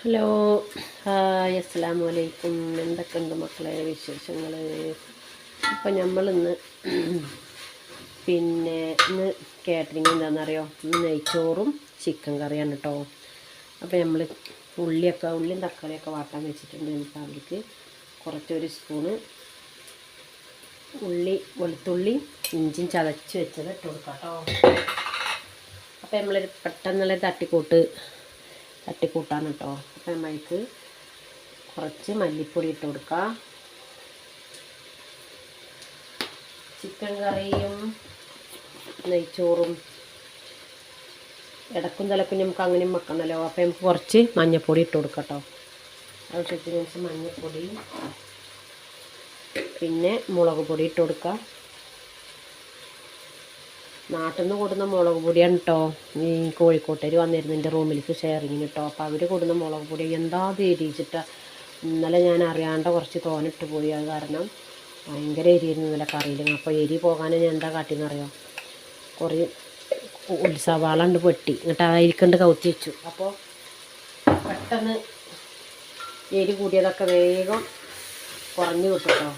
Hello. Hi അസ്സലാമു അലൈക്കും. എന്തൊക്കെയുണ്ട് മക്കളെ വിശേഷങ്ങൾ ഇപ്പം നമ്മളിന്ന് പിന്നെ ഇന്ന് കാറ്ററിങ് എന്താണെന്നറിയോ നെയ്ച്ചോറും ചിക്കൻ കറിയാണ് കേട്ടോ അപ്പോൾ നമ്മൾ ഉള്ളിയൊക്കെ ഉള്ളിയും തക്കാളിയൊക്കെ വാട്ടാൻ വെച്ചിട്ടുണ്ട് നമുക്ക് അതിലേക്ക് കുറച്ചൊരു സ്പൂണ് ഉള്ളി വെളുത്തുള്ളി ഇഞ്ചിയും ചതച്ച് വെച്ചത് ഇട്ട് കൊടുക്കാം കേട്ടോ അപ്പോൾ നമ്മളൊരു പെട്ടെന്നുള്ള തട്ടിക്കൂട്ട് തട്ടിക്കൂട്ടാണ് കേട്ടോ അപ്പം നമ്മൾക്ക് കുറച്ച് മല്ലിപ്പൊടി ഇട്ട് കൊടുക്കാം. ചിക്കൻ കറിയും നെയ്ച്ചോറും ഇടക്കും തലക്കും നമുക്ക് അങ്ങനെയും വെക്കണമല്ലോ. അപ്പം നമുക്ക് കുറച്ച് മഞ്ഞൾപ്പൊടി ഇട്ട് കൊടുക്കാം കേട്ടോ. ആവശ്യത്തിനനുസരിച്ച് മഞ്ഞൾപ്പൊടി പിന്നെ മുളക് പൊടി ഇട്ട് കൊടുക്കാം. നാട്ടിൽ നിന്ന് കൊടുന്ന മുളക് പൊടിയാണ് കേട്ടോ ഈ കോഴിക്കോട്ടേര് വന്നിരുന്നു എന്റെ റൂമിലേക്ക് ഷെയറിങ്ങിന് കേട്ടോ അപ്പോൾ അവർ കൊടുന്ന മുളക് പൊടി എന്താ എരിച്ചിട്ടാ ഇന്നലെ ഞാൻ അറിയാണ്ട് കുറച്ച് തോനിട്ട് പോയി. അത് കാരണം ഭയങ്കര എരിയായിരുന്നു ഇന്നലെ കറിയിൽ അപ്പോൾ എരി പോകാൻ ഞാൻ എന്താ കാട്ടിയെന്നറിയോ കുറേ ഉത്സവാളുണ്ട് പെട്ടി എന്നിട്ട് അതിരിക്കണ്ട് കൗത്തി വെച്ചു. അപ്പോൾ പെട്ടെന്ന് എരി കൂടിയതൊക്കെ വേഗം കുറഞ്ഞു കിട്ടും കേട്ടോ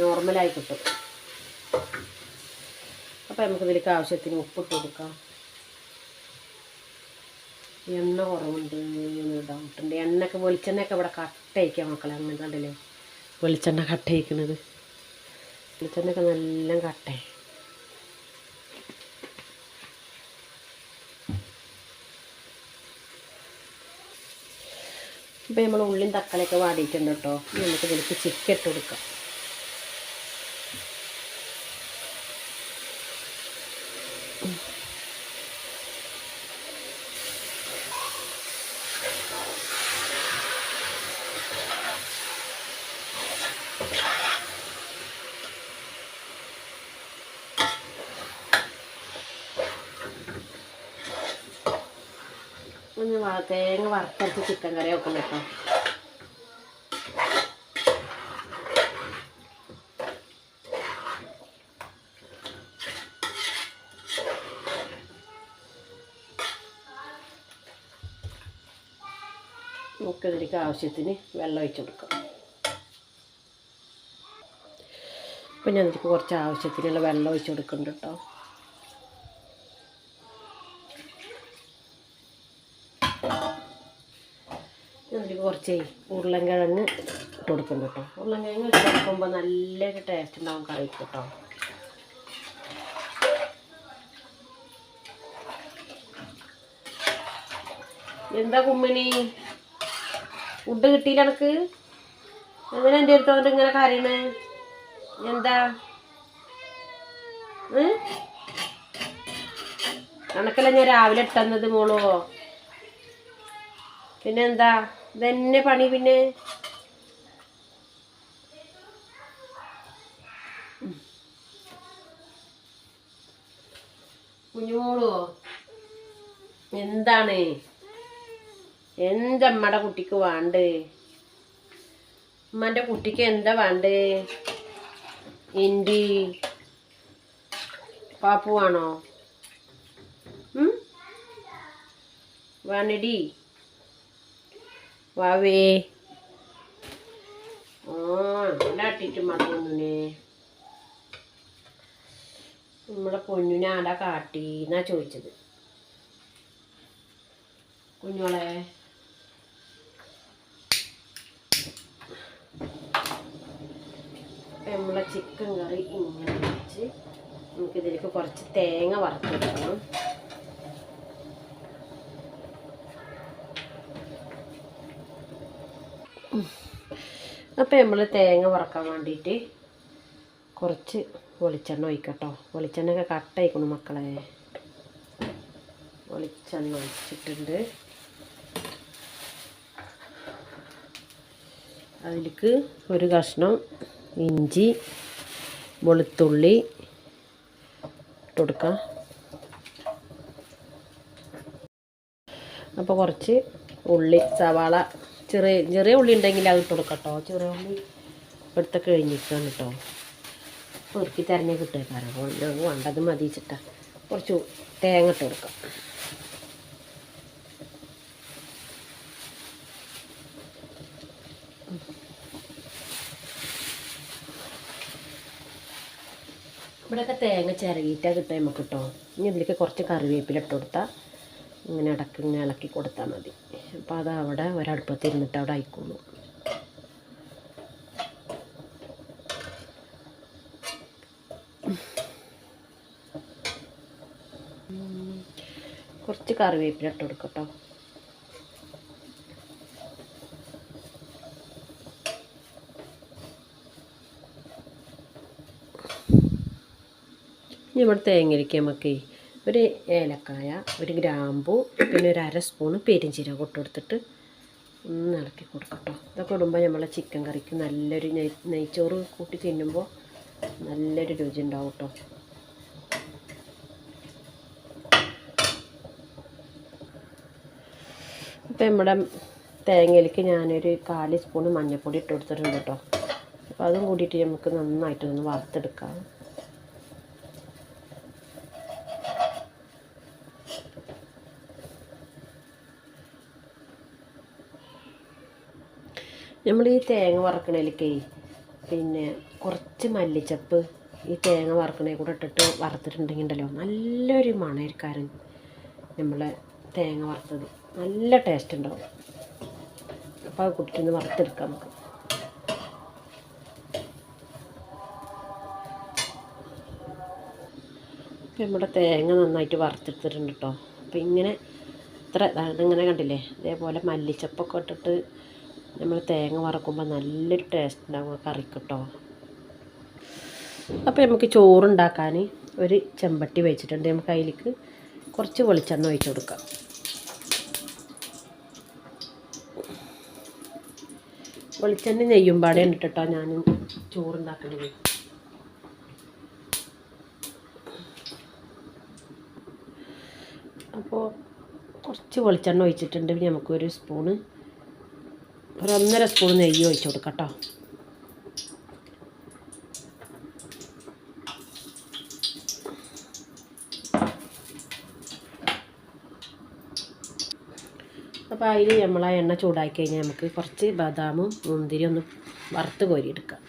നോർമലായി കിട്ടും. അപ്പോൾ നമുക്ക് ഇതിലേക്ക് ആവശ്യത്തിന് ഉപ്പിട്ട് കൊടുക്കാം. എണ്ണ കുറവുണ്ട് എന്ന് ഡൗട്ടുണ്ട് എണ്ണയൊക്കെ വെളിച്ചെണ്ണയൊക്കെ ഇവിടെ കട്ടയിക്കുക മക്കളെ അങ്ങനെ കണ്ടില്ലേ? വെളിച്ചെണ്ണ കട്ടയിക്കണത് വെളിച്ചെണ്ണയൊക്കെ നല്ല കട്ടേ ഇപ്പം നമ്മൾ ഉള്ളിയും തക്കാളിയൊക്കെ വാടിയിട്ടുണ്ട് കേട്ടോ. നമുക്ക് ഇതിലേക്ക് ചിക്കൻ ഇട്ട് കൊടുക്കാം. ഒന്ന് തേങ്ങ വറുത്തരച്ച് ചിക്കൻ കറി വെക്കണം കേട്ടോ. നമുക്കിതിലേക്ക് ആവശ്യത്തിന് വെള്ളം ഒഴിച്ചു കൊടുക്കാം. ഇപ്പം ഞാൻ ഇതിലേക്ക് കുറച്ച് ആവശ്യത്തിനുള്ള വെള്ളം ഒഴിച്ചു കൊടുക്കുന്നുണ്ട് കേട്ടോ അതിൽ കുറച്ച് ഉരുളൻകിഴങ്ങ് ഇട്ട് കൊടുക്കുന്നുണ്ട് കേട്ടോ. ഉരുളൻകിഴങ്ങ് ഇട്ട് കൊടുക്കുമ്പോൾ നല്ലൊരു ടേസ്റ്റ് ഉണ്ടാവും കറിക്ക് കേട്ടോ. എന്താ കുമ്മിണി? ഫുഡ് കിട്ടിയില്ല എനക്ക്. എങ്ങനെ എന്റെ അടുത്ത് വന്നിട്ട് ഇങ്ങനെ കരയണേ? എന്താ? കണക്കല്ല ഞാൻ രാവിലെ ഇട്ടെന്നത് മോളോ? പിന്നെ എന്താ ഇതന്നെ പണി പിന്നെ. കുഞ്ഞുമോളോ എന്താണ്? എന്താ അമ്മടെ കുട്ടിക്ക് വേണ്ടേ? ഉമ്മന്റെ കുട്ടിക്ക് എന്താ വേണ്ടേ? പാപ്പുവാണോ വേണോ? വേണടി. വാവേ. ആ ആടാട്ടിട്ട് മറന്നേ നമ്മളെ പൊന്നിനെ ആടാ കാട്ടി എന്നാ ചോദിച്ചത്? കുഞ്ഞോളെ നമ്മളെ ചിക്കൻ കറി ഇങ്ങനെ വെച്ച് നമുക്കിതിലേക്ക് കുറച്ച് തേങ്ങ വറുത്തെടുക്കണം. അപ്പോൾ നമ്മൾ തേങ്ങ വറക്കാൻ വേണ്ടിയിട്ട് കുറച്ച് വെളിച്ചെണ്ണ ഒഴിക്കട്ടോ. വെളിച്ചെണ്ണയൊക്കെ കട്ടയിക്കണു മക്കളെ. വെളിച്ചെണ്ണ ഒഴിച്ചിട്ടുണ്ട്. അതിലേക്ക് ഒരു കഷ്ണം ഇഞ്ചി വെളുത്തുള്ളി ഇട്ടുകൊടുക്കാം അപ്പോൾ കുറച്ച് ഉള്ളി സവാള ചെറിയ ചെറിയ ഉള്ളി ഉണ്ടെങ്കിൽ അത് ഇട്ട് കൊടുക്കാം കേട്ടോ ചെറിയ ഉള്ളി എടുത്തൊക്കെ കഴിഞ്ഞിട്ടാണ് കേട്ടോ. പെറുക്കി തിരഞ്ഞ് കിട്ടുക അപ്പോൾ ഞങ്ങൾ വേണ്ടത് മതി വെച്ചിട്ടാ കുറച്ച് തേങ്ങ ഇട്ട് കൊടുക്കാം. ഇവിടെയൊക്കെ തേങ്ങ ചിരകിയിട്ടാണ് കിട്ടുക നമുക്ക് കിട്ടോ. ഇനി ഇതിലേക്ക് കുറച്ച് കറിവേപ്പില ഇട്ട് കൊടുത്താൽ ഇങ്ങനെ ഇടയ്ക്ക് ഇങ്ങനെ ഇളക്കി കൊടുത്താൽ മതി. അപ്പോൾ അത് അവിടെ ഒരടുപ്പത്തിരുന്നിട്ട് അവിടെ ആയിക്കോളൂ. കുറച്ച് കറിവേപ്പില ഇട്ട് കൊടുക്കട്ടോ. ഇനി ഇവിടെ തേങ്ങരിക്ക് നമുക്ക് ഒരു ഏലക്കായ ഒരു ഗ്രാമ്പു പിന്നെ ഒരു അര സ്പൂണ് പെരിഞ്ചീരകം ഇട്ട് കൊടുത്തിട്ട് ഒന്ന് ഇളക്കി കൊടുക്കട്ടോ ഇതൊക്കെ ഇടുമ്പോൾ നമ്മളെ ചിക്കൻ കറിക്ക് നല്ലൊരു നെയ് നെയ്ച്ചോറ് കൂട്ടി തിന്നുമ്പോൾ നല്ലൊരു രുചി ഉണ്ടാവും കേട്ടോ ഇപ്പം നമ്മുടെ തേങ്ങയിലേക്ക് ഞാനൊരു കാൽ സ്പൂണ് മഞ്ഞൾപ്പൊടി ഇട്ട് കൊടുത്തിട്ടുണ്ട് കേട്ടോ അപ്പോൾ അതും കൂടിയിട്ട് നമുക്ക് നന്നായിട്ടൊന്ന് വറുത്തെടുക്കാം. നമ്മൾ ഈ തേങ്ങ വറക്കണേലേക്കേ പിന്നെ കുറച്ച് മല്ലിച്ചപ്പ് ഈ തേങ്ങ വറക്കണേ കൂടെ ഇട്ടിട്ട് വറുത്തിട്ടുണ്ടെങ്കിൽ ഉണ്ടല്ലോ നല്ലൊരു മണയിരിക്കാരൻ നമ്മളെ തേങ്ങ വറുത്തത്. നല്ല ടേസ്റ്റ് ഉണ്ടാവും. അപ്പോൾ അത് കുട്ടിന്ന് വറുത്തെടുക്കാം നമുക്ക്. നമ്മുടെ തേങ്ങ നന്നായിട്ട് വറുത്തെടുത്തിട്ടുണ്ട് കേട്ടോ അപ്പം ഇങ്ങനെ ഇത്ര ഇങ്ങനെ കണ്ടില്ലേ? ഇതേപോലെ മല്ലിച്ചപ്പൊക്കെ ഇട്ടിട്ട് നമ്മൾ തേങ്ങ വറക്കുമ്പോൾ നല്ലൊരു ടേസ്റ്റ് ഉണ്ടാവും ആ കറിക്ക് കേട്ടോ അപ്പോൾ നമുക്ക് ചോറുണ്ടാക്കാൻ ഒരു ചെമ്പട്ടി വെച്ചിട്ടുണ്ട്. നമുക്ക് അതിലേക്ക് കുറച്ച് വെളിച്ചെണ്ണ ഒഴിച്ച് കൊടുക്കാം. വെളിച്ചെണ്ണ നെയ്യുമ്പാടെ ഇട്ടിട്ടോ ഞാൻ ചോറുണ്ടാക്കണത്. അപ്പോൾ കുറച്ച് വെളിച്ചെണ്ണ ഒഴിച്ചിട്ടുണ്ട്. നമുക്കൊരു സ്പൂണ് ഒരു ഒന്നര സ്പൂൺ നെയ്യ് ഒഴിച്ച് കൊടുക്കാം കേട്ടോ. അപ്പോൾ അതിൽ നമ്മൾ ആ എണ്ണ ചൂടാക്കി കഴിഞ്ഞാൽ നമുക്ക് കുറച്ച് ബദാമും മുന്തിരി ഒന്ന് വറുത്ത് കോരിയെടുക്കാം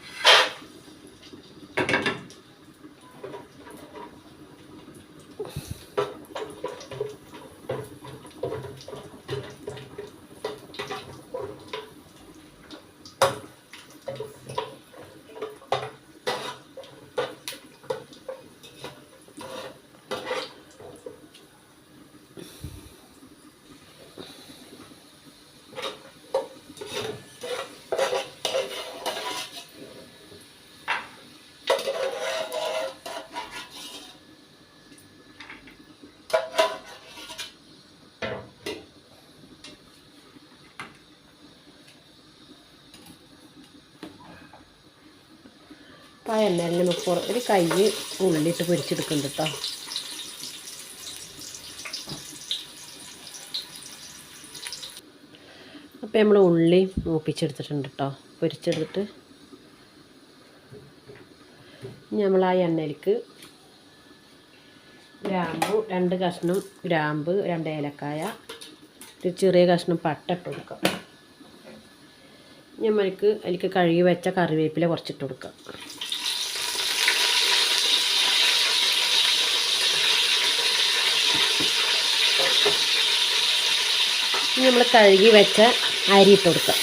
അപ്പോൾ ആ എണ്ണയിൽ നമുക്ക് ഒരു കൈ ഉള്ളിട്ട് പൊരിച്ചെടുക്കുന്നുണ്ട് കേട്ടോ അപ്പോൾ നമ്മൾ ഉള്ളി മൂപ്പിച്ചെടുത്തിട്ടുണ്ട് കേട്ടോ പൊരിച്ചെടുത്തിട്ട് നമ്മൾ ആ എണ്ണയിലേക്ക് ഗ്രാമ്പു രണ്ട് കഷ്ണം ഗ്രാമ്പ് രണ്ട് ഏലക്കായ ഒരു ചെറിയ കഷ്ണം പട്ട ഇട്ട് കൊടുക്കാം. നമ്മൾക്ക് അതിലേക്ക് കഴുകി വെച്ച കറിവേപ്പില കുറച്ചിട്ട് കൊടുക്കാം. ഇനി നമ്മൾ കഴുകി വെച്ച അരി ഇട്ട് കൊടുക്കാം.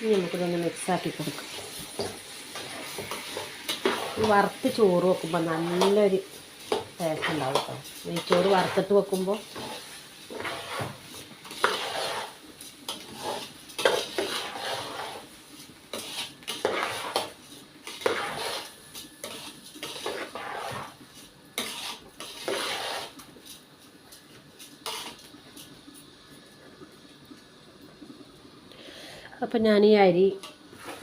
ഇനി നമുക്കിതൊന്ന് മിക്സാക്കി കൊടുക്കാം. വറുത്ത് ചോറ് വെക്കുമ്പോൾ നല്ലൊരു ടേസ്റ്റ് ഉണ്ടാവും കേട്ടോ. നെയ്ച്ചോറ് വറുത്തിട്ട് വെക്കുമ്പോൾ അപ്പം ഞാൻ ഈ അരി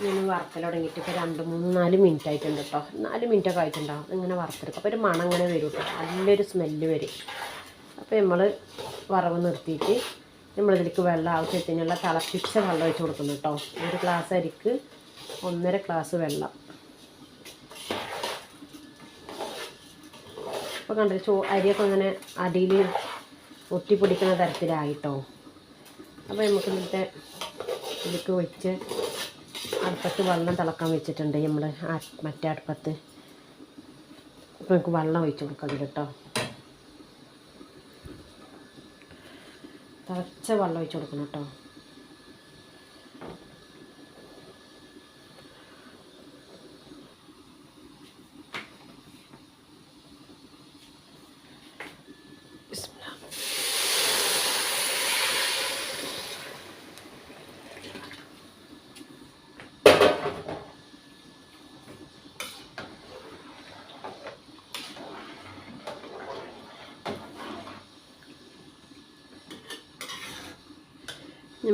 ഞാൻ വറുക്കൽ തുടങ്ങിയിട്ട് ഇപ്പോൾ രണ്ട് മൂന്ന് നാല് മിനിറ്റ് ആയിട്ടുണ്ട് കേട്ടോ നാല് മിനിറ്റ് ഒക്കെ ആയിട്ടുണ്ടാവും. ഇങ്ങനെ വറുത്തെടുക്കും അപ്പോൾ ഒരു മണം ഇങ്ങനെ വരും കേട്ടോ നല്ലൊരു സ്മെല്ല് വരും. അപ്പോൾ നമ്മൾ വറവ് നിർത്തിയിട്ട് നമ്മളിതിലേക്ക് വെള്ളം ആവശ്യത്തിനുള്ള തിളപ്പിച്ച വെള്ളം ഒഴിച്ച് കൊടുക്കുന്നു കേട്ടോ ഒരു ഗ്ലാസ് അരിക്ക് ഒന്നര ഗ്ലാസ് വെള്ളം. അപ്പോൾ കണ്ടത് ചോ അരിയൊക്കെ അങ്ങനെ അടിയിൽ ഒട്ടിപ്പിടിക്കുന്ന തരത്തിലായിട്ടോ അപ്പോൾ നമുക്ക് ഇന്നത്തെ ഇതിലേക്ക് വെച്ച് അടുപ്പത്ത് വെള്ളം തിളക്കാൻ വെച്ചിട്ടുണ്ട് നമ്മൾ മറ്റേ അടുപ്പത്ത്. അപ്പോൾ നമുക്ക് വെള്ളം ഒഴിച്ച് കൊടുക്കാം കേട്ടോ. തിളച്ച വെള്ളം ഒഴിച്ച് കൊടുക്കണം കേട്ടോ.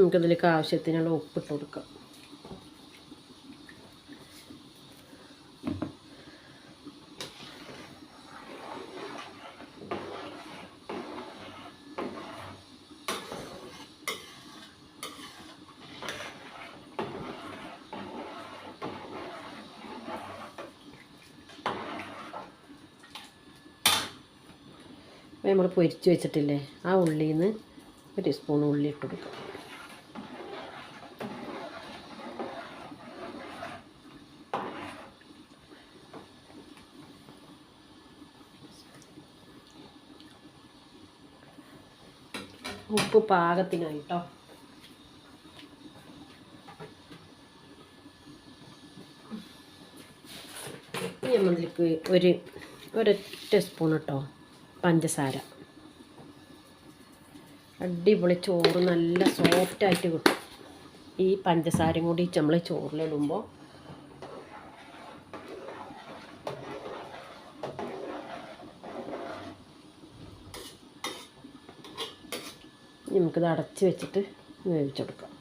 നമുക്കതിലേക്ക് ആവശ്യത്തിനുള്ള ഉപ്പിട്ട് കൊടുക്കാം. നമ്മൾ പൊരിച്ച് വെച്ചിട്ടില്ലേ ആ ഉള്ളിയിൽ നിന്ന് ഒരു സ്പൂൺ ഉള്ളി ഇട്ട് കൊടുക്കാം. ഉപ്പ് പാകത്തിനായി കേട്ടോ നമ്മളിലേക്ക് ഒരു ഒരൊറ്റ സ്പൂൺ കേട്ടോ പഞ്ചസാര. അടിപൊളി ചോറ് നല്ല സോഫ്റ്റായിട്ട് കിട്ടും. ഈ പഞ്ചസാരയും കൂടി നമ്മൾ ചോറിലിടുമ്പോൾ നമുക്കിത് അടച്ച് വെച്ചിട്ട് വേവിച്ചെടുക്കാം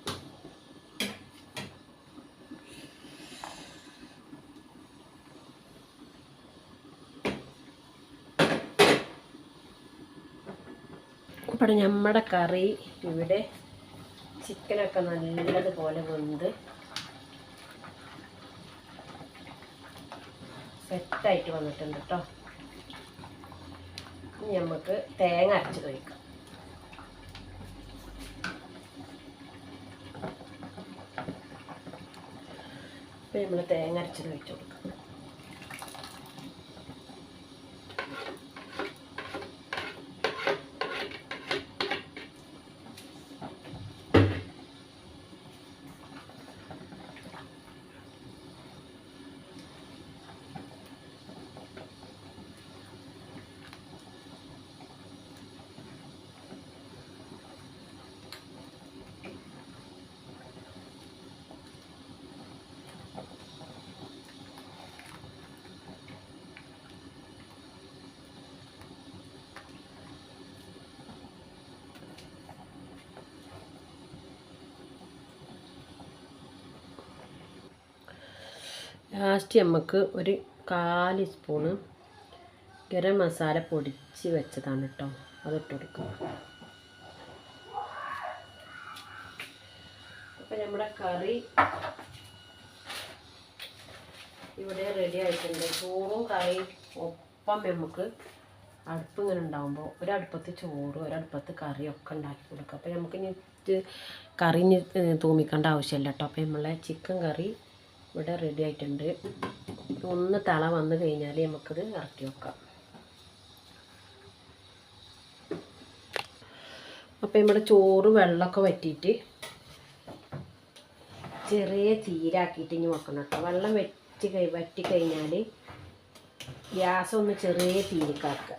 അപ്പോൾ നമ്മുടെ കറി ഇവിടെ ചിക്കനൊക്കെ നല്ലതുപോലെ വെന്ത് സെറ്റായിട്ട് വന്നിട്ടുണ്ട് കേട്ടോ നമുക്ക് തേങ്ങ അരച്ച് കഴിക്കാം. നമ്മൾ തേങ്ങ അരച്ചത് വെച്ചോളൂ ലാസ്റ്റ് നമുക്ക് ഒരു കാൽ സ്പൂണ് ഗരം മസാല പൊടിച്ച് വെച്ചതാണ് കേട്ടോ അതിട്ട് കൊടുക്കുക അപ്പം നമ്മുടെ കറി ഇവിടെ റെഡി ആയിട്ടുണ്ട്. ചോറും കറിയും ഒപ്പം നമുക്ക് അടുപ്പ് ഇങ്ങനെ ഉണ്ടാകുമ്പോൾ ഒരടുപ്പത്ത് ചോറ് ഒരടുപ്പത്ത് കറിയൊക്കെ ഉണ്ടാക്കി കൊടുക്കുക അപ്പോൾ നമുക്ക് ഇനി കറി തൂമിക്കേണ്ട ആവശ്യമില്ല കേട്ടോ അപ്പോൾ നമ്മളെ ചിക്കൻ കറി ഇവിടെ റെഡി ആയിട്ടുണ്ട്. ഒന്ന് തള വന്നു കഴിഞ്ഞാൽ നമുക്കത് ഇറക്കി വെക്കാം. അപ്പം നമ്മുടെ ചോറ് വെള്ളമൊക്കെ വറ്റിയിട്ട് ചെറിയ ചീരാക്കിയിട്ട് ഇനി വെക്കണം കേട്ടോ. വെള്ളം വെച്ച് വറ്റി കഴിഞ്ഞാൽ ഗ്യാസ് ഒന്ന് ചെറിയ തീരിക്കാക്കുക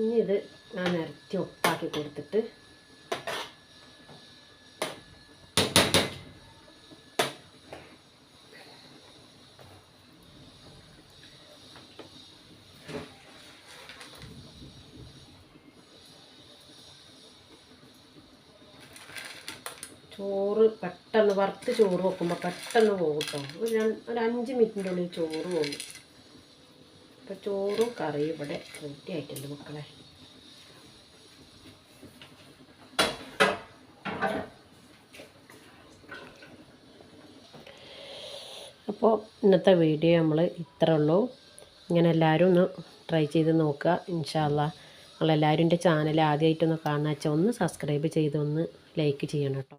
ഇനി ഇത് ഞാൻ നിരത്തി ഒപ്പാക്കി കൊടുത്തിട്ട് ചോറ് പെട്ടെന്ന് വറുത്ത് ചോറ് വെക്കുമ്പോൾ പെട്ടെന്ന് പോകും കേട്ടോ. ഒരു ഒരു അഞ്ച് മിനിറ്റിന്റെ ഉള്ളിൽ ചോറ് പോകും. അപ്പോൾ ചോറും കറിയും ഇവിടെ റെഡി ആയിട്ടുണ്ട് മക്കളെ. അപ്പോൾ ഇന്നത്തെ വീഡിയോ നമ്മൾ ഇത്ര ഉള്ളൂ. ഇങ്ങനെ എല്ലാവരും ഒന്ന് ട്രൈ ചെയ്ത് നോക്കുക. ഇൻഷാല്ല നിങ്ങളെല്ലാവരും എന്റെ ചാനൽ ആദ്യമായിട്ടൊന്ന് കാണുക വെച്ചാൽ ഒന്ന് സബ്സ്ക്രൈബ് ചെയ്ത് ഒന്ന് ലൈക്ക് ചെയ്യണം കേട്ടോ.